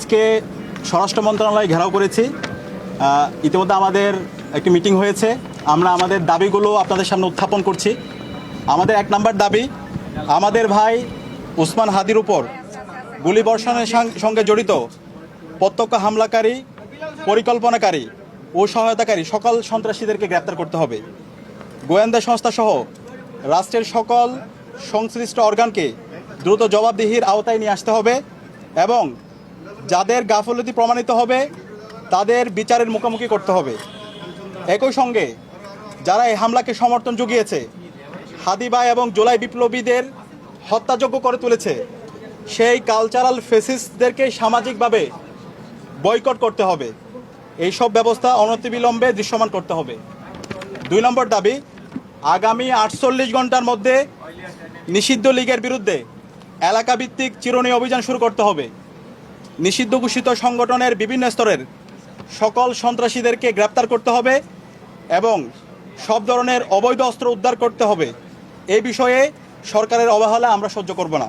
আজকে স্বরাষ্ট্র মন্ত্রণালয় ঘেরাও করেছি। ইতিমধ্যে আমাদের একটি মিটিং হয়েছে। আমরা আমাদের দাবিগুলো আপনাদের সামনে উত্থাপন করছি। আমাদের এক নম্বর দাবি, আমাদের ভাই উসমান হাদির উপর গুলি বর্ষণের সঙ্গে জড়িত প্রত্যক্ষ হামলাকারী, পরিকল্পনাকারী ও সহায়তাকারী সকল সন্ত্রাসীদেরকে গ্রেপ্তার করতে হবে। গোয়েন্দা সংস্থা সহ রাষ্ট্রের সকল সংশ্লিষ্ট অর্গানকে দ্রুত জবাবদিহির আওতায় নিয়ে আসতে হবে এবং যাদের গাফলতি প্রমাণিত হবে, তাদের বিচারের মুখোমুখি করতে হবে। একই সঙ্গে যারা এই হামলাকে সমর্থন জুগিয়েছে হাদিবা এবং জোলাই বিপ্লবীদের হত্যাযোগ্য করে তুলেছে, সেই কালচারাল ফেসিসদেরকে সামাজিকভাবে বয়কট করতে হবে। এই সব ব্যবস্থা অনতিবিলম্বে দৃশ্যমান করতে হবে। দুই নম্বর দাবি, আগামী আটচল্লিশ ঘণ্টার মধ্যে নিষিদ্ধ লীগের বিরুদ্ধে এলাকাভিত্তিক চিরুনি অভিযান শুরু করতে হবে। নিষিদ্ধ ঘোষিত সংগঠনের বিভিন্ন স্তরের সকল সন্ত্রাসীদেরকে গ্রেপ্তার করতে হবে এবং সব ধরনের অবৈধ অস্ত্র উদ্ধার করতে হবে। এই বিষয়ে সরকারের অবহেলা আমরা সহ্য করব না।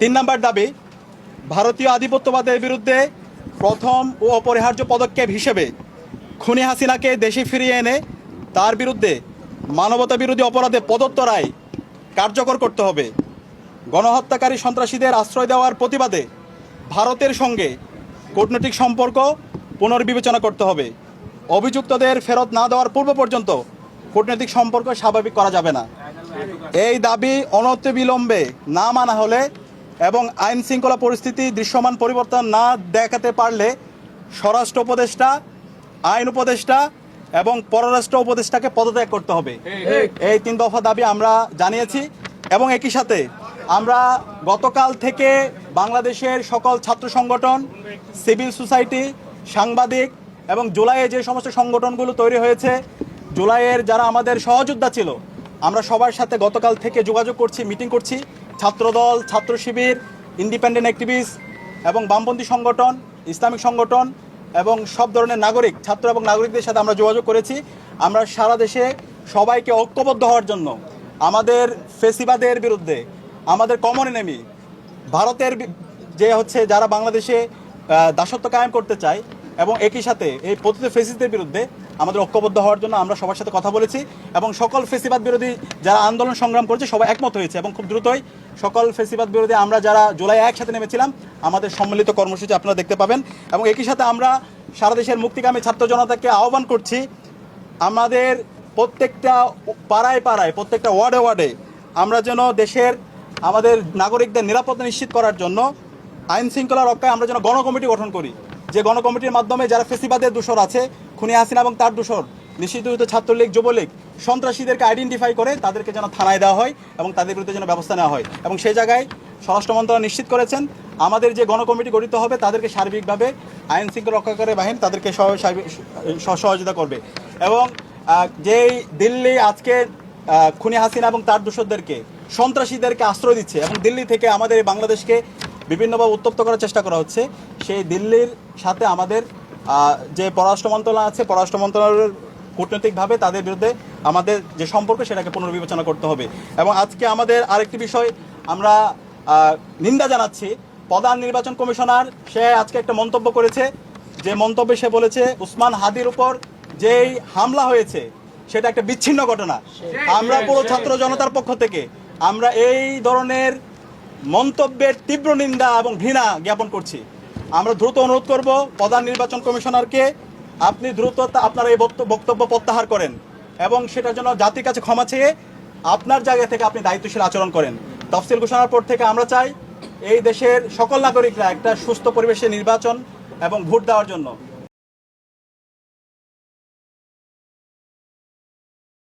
তিন নম্বর দাবি, ভারতীয় আধিপত্যবাদের বিরুদ্ধে প্রথম ও অপরিহার্য পদক্ষেপ হিসেবে খুনি হাসিনাকে দেশে ফিরিয়ে এনে তার বিরুদ্ধে মানবতা বিরোধী অপরাধে প্রদত্ত রায় কার্যকর করতে হবে। গণহত্যাকারী সন্ত্রাসীদের আশ্রয় দেওয়ার প্রতিবাদে ভারতের সঙ্গে কূটনৈতিক সম্পর্ক পুনর্বিবেচনা করতে হবে। অভিযুক্তদের ফেরত না দেওয়ার পূর্ব পর্যন্ত কূটনৈতিক সম্পর্ক স্বাভাবিক করা যাবে না। এই দাবি অনতিবিলম্বে না মানা হলে এবং আইন শৃঙ্খলা পরিস্থিতি দৃশ্যমান পরিবর্তন না দেখাতে পারলে স্বরাষ্ট্র উপদেষ্টা আইন উপদেষ্টা এবং পররাষ্ট্র উপদেষ্টাকে পদত্যাগ করতে হবে। এই তিন দফা দাবি আমরা জানিয়েছি এবং একই সাথে আমরা গতকাল থেকে বাংলাদেশের সকল ছাত্র সংগঠন, সিভিল সোসাইটি, সাংবাদিক এবং জুলাইয়ে যে সমস্ত সংগঠনগুলো তৈরি হয়েছে, জুলাইয়ের যারা আমাদের সহযোদ্ধা ছিল, আমরা সবার সাথে গতকাল থেকে যোগাযোগ করছি, মিটিং করছি। ছাত্রদল, ছাত্র শিবির ইন্ডিপেন্ডেন্ট অ্যাক্টিভিস্ট এবং বামপন্থী সংগঠন, ইসলামিক সংগঠন এবং সব ধরনের নাগরিক, ছাত্র এবং নাগরিকদের সাথে আমরা যোগাযোগ করেছি। আমরা সারা দেশে সবাইকে ঐক্যবদ্ধ হওয়ার জন্য আমাদের ফেসিবাদের বিরুদ্ধে আমাদের কমন এনেমি ভারতের যে হচ্ছে যারা বাংলাদেশে দাসত্ব কায়েম করতে চায় এবং একই সাথে এই পতিত ফেসিসদের বিরুদ্ধে আমাদের ঐক্যবদ্ধ হওয়ার জন্য আমরা সবার সাথে কথা বলেছি এবং সকল ফেসিবাদ বিরোধী যারা আন্দোলন সংগ্রাম করেছে সবাই একমত হয়েছে এবং খুব দ্রুতই সকল ফেসিবাদ বিরোধী আমরা যারা জুলাই একসাথে নেমেছিলাম, আমাদের সম্মিলিত কর্মসূচি আপনারা দেখতে পাবেন এবং একই সাথে আমরা সারা দেশের মুক্তিকামী ছাত্র জনতাকে আহ্বান করছি, আমাদের প্রত্যেকটা পাড়ায় পাড়ায়, প্রত্যেকটা ওয়ার্ডে ওয়ার্ডে আমরা যেন দেশের আমাদের নাগরিকদের নিরাপত্তা নিশ্চিত করার জন্য আইন শৃঙ্খলা রক্ষায় আমরা যেন গণকমিটি গঠন করি। যে গণকমিটির মাধ্যমে যারা ফেসিবাদের দূষর আছে, খুনি হাসিনা এবং তার দূষর নিষিদ্ধ ছাত্রলীগ, যুবলীগ, সন্ত্রাসীদেরকে আইডেন্টিফাই করে তাদেরকে যেন থানায় দেওয়া হয় এবং তাদের বিরুদ্ধে যেন ব্যবস্থা নেওয়া হয়। এবং সেই জায়গায় স্বরাষ্ট্র মন্ত্রণালয় নিশ্চিত করেছেন, আমাদের যে গণকমিটি গঠিত হবে তাদেরকে সার্বিকভাবে আইন শৃঙ্খলা রক্ষাকারী বাহিনী তাদেরকে সহ- সহযোগিতা করবে। এবং যেই দিল্লি আজকে খুনি হাসিনা এবং তার দূষরদেরকে, সন্ত্রাসীদেরকে আশ্রয় দিচ্ছে এবং দিল্লি থেকে আমাদের এই বাংলাদেশকে বিভিন্নভাবে উত্তপ্ত করার চেষ্টা করা হচ্ছে। সেই দিল্লির সাথে আমাদের যে পররাষ্ট্র মন্ত্রণালয় আছে, পররাষ্ট্র মন্ত্রণালয়ের কূটনৈতিকভাবে তাদের বিরুদ্ধে আমাদের যে সম্পর্ক, সেটাকে পুনর্বিবেচনা করতে হবে। এবং আজকে আমাদের আরেকটি বিষয়, আমরা নিন্দা জানাচ্ছি। প্রধান নির্বাচন কমিশনার, সে আজকে একটা মন্তব্য করেছে। যে মন্তব্যে সে বলেছে, উসমান হাদির উপর যেই হামলা হয়েছে সেটা একটা বিচ্ছিন্ন ঘটনা। আমরা পুরো ছাত্র জনতার পক্ষ থেকে আমরা এই ধরনের মন্তব্যের তীব্র নিন্দা এবং ঘৃণা জ্ঞাপন করছি। আমরা দ্রুত অনুরোধ করব প্রধান নির্বাচন কমিশনারকে আপনি দ্রুত আপনার এই বক্ত- বক্তব্য প্রত্যাহার করেন এবং সেটার জন্য জাতির কাছে ক্ষমা চেয়ে আপনার জায়গা থেকে আপনি দায়িত্বশীল আচরণ করেন। তফসিল ঘোষণার পর থেকে আমরা চাই এই দেশের সকল নাগরিকরা একটা সুস্থ পরিবেশে নির্বাচন এবং ভোট দেওয়ার জন্য।